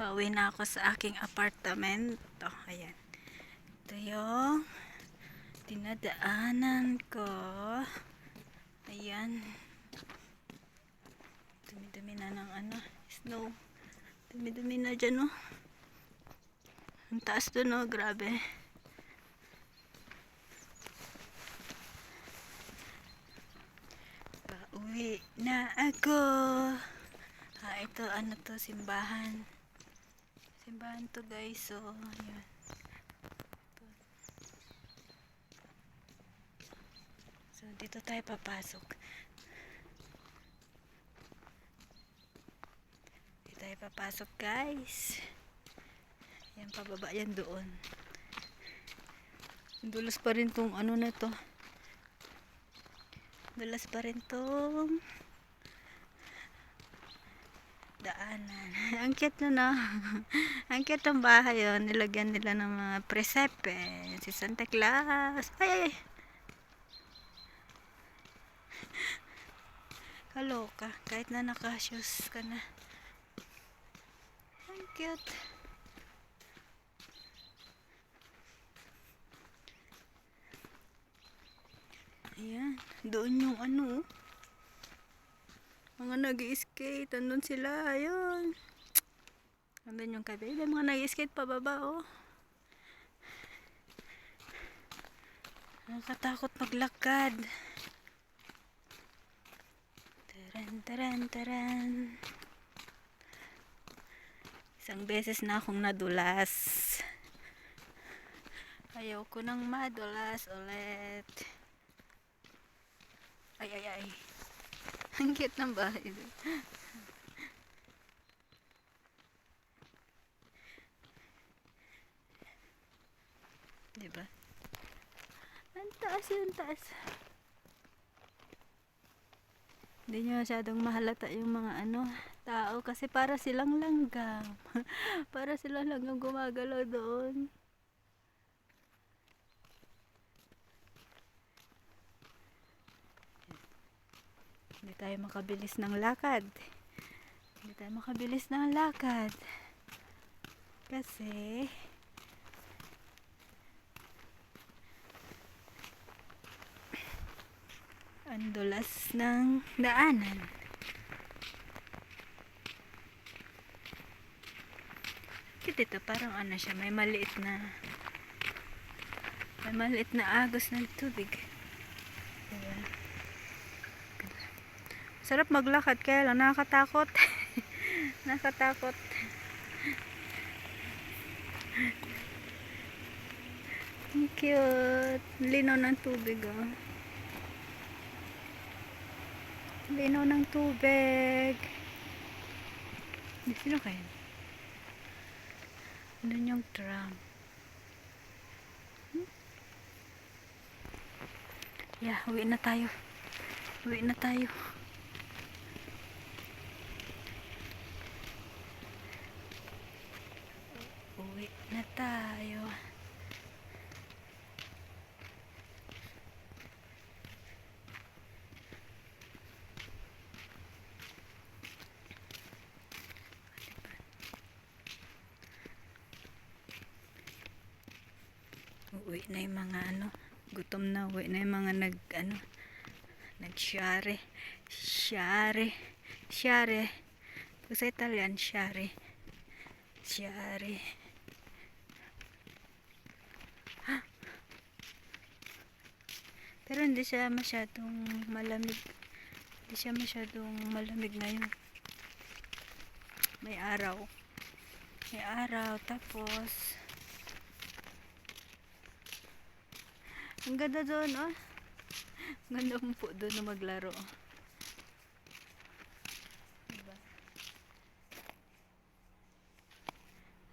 Pauwi na ako sa aking apartamento. Ayan. Ito yung dinadaanan ko. Ayan. Dumi-dumi na ng ano, snow. Dumi-dumi na dyan, oh. Ang taas doon, oh. Grabe. Pauwi na ako. Ah, ito, ano to, simbahan. Simbahan to, guys. So, ayan. So, dito tayo papasok. Dito tayo papasok, guys. Ayan, pababa yan doon. Dulos pa rin tong ano na to. Dulas pa rin tong daanan. Ang cute na no. Ang cute ng bahay yun. Nilagyan nila ng mga presepe. Si Santa Claus. Ay, ay. Kaloka. Kahit na naka-shoes ka na. Ang cute. Ayan. Doon yung ano. oh. Mga nag-skate. Andun sila. Ayun. Andun yung kabila. Mga nag-skate pababa oh. Nakakatakot maglakad. Taran, taran, taran. Isang beses na akong nadulas. Ayaw ko nang madulas ulit. Ay, ay, ay. Ang cute ng bahay. doon. Diba? Ang taas yung taas. Hindi nyo masyadong mahalata yung mga ano, tao kasi para silang langgam. para silang langgam gumagalaw doon. Hindi tayo makabilis ng lakad. Hindi tayo makabilis ng lakad. Kasi ang dulas ng daanan. Kita ito, parang ano siya, may maliit na may maliit na agos ng tubig. Diba? Sarap maglakad kaya lang nakakatakot. nakakatakot. Ang cute. Linaw ng tubig oh. Linaw ng tubig. Sino kaya? Ano yung tram? Hmm? Yeah, uwi na tayo. Uwi na tayo. Uwi na tayo. Uwi na yung mga ano, gutom na uwi na yung mga nag ano, nag-share, share, share. Sa Italian, share. Share. Pero hindi siya masyadong malamig. Hindi siya masyadong malamig ngayon. May araw. May araw. Tapos, ang ganda doon, oh. Ang ganda po doon na maglaro. Diba?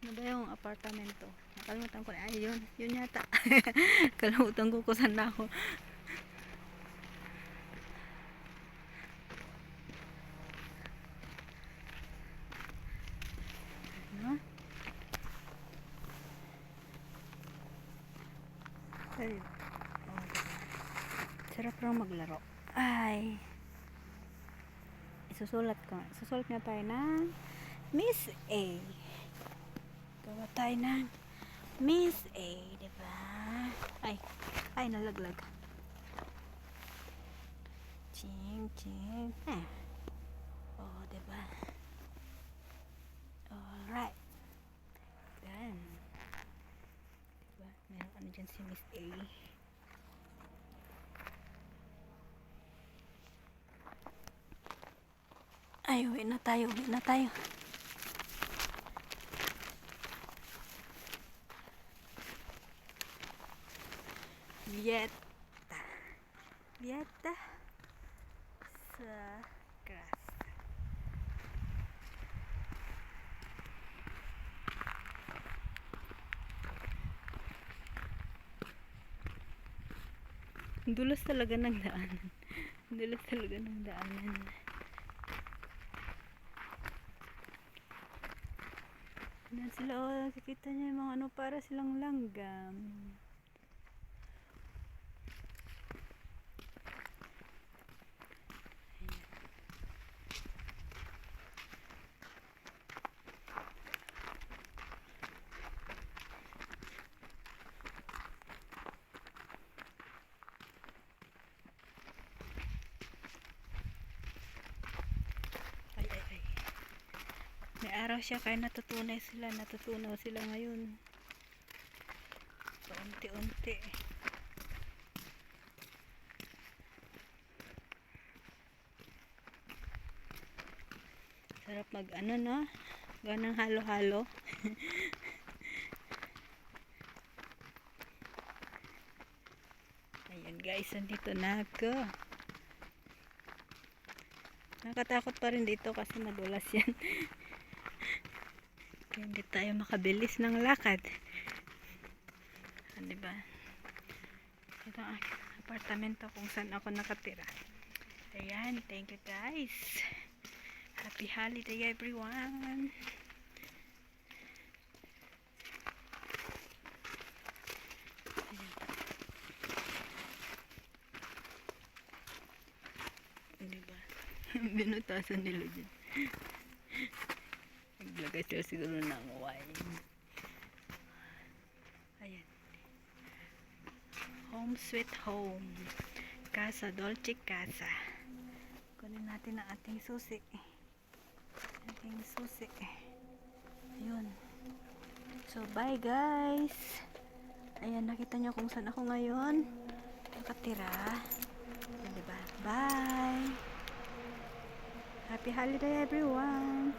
Ano ba yung apartamento? Nakalimutan ko na. Ay, yun. Yun yata. Kalimutan ko kung saan na ako. Ano? Ay. Diba? Sarap lang maglaro. Ay. susulat ko. Susulat nga tayo ng Miss A. Gawa tayo ng Miss A, di ba? Ay, ay, nalaglag. Ching, ching. Eh. Oh, di ba? Alright. Diba? Meron dyan si Miss A. Ay, uwi na tayo, uwi na tayo. Vieta. Vieta sa grass. Dulas talaga ng daanan. Dulas talaga ng daanan. Yan sila, oh, nakikita niyo yung mga ano, para silang langgam. Ay, ay, ay. May araw siya kaya natutunay sila, natutunaw sila ngayon. Paunti-unti. Sarap mag ano no? Ganang halo-halo. Ayan guys, nandito na ako. Nakatakot pa rin dito kasi madulas yan. Hindi tayo makabilis ng lakad. Ah, diba? Ito ang apartamento kung saan ako nakatira. Ayan, thank you guys. Happy holiday everyone. Diba? Binutasan nila dyan. Sila siguro ng wine. Ayan. Home sweet home. Casa Dolce Casa. Kunin natin ang ating susi. Ating susi. Ayun. So, bye guys. Ayan, nakita nyo kung saan ako ngayon. Nakatira. Ayan, diba? Bye. Happy holiday everyone.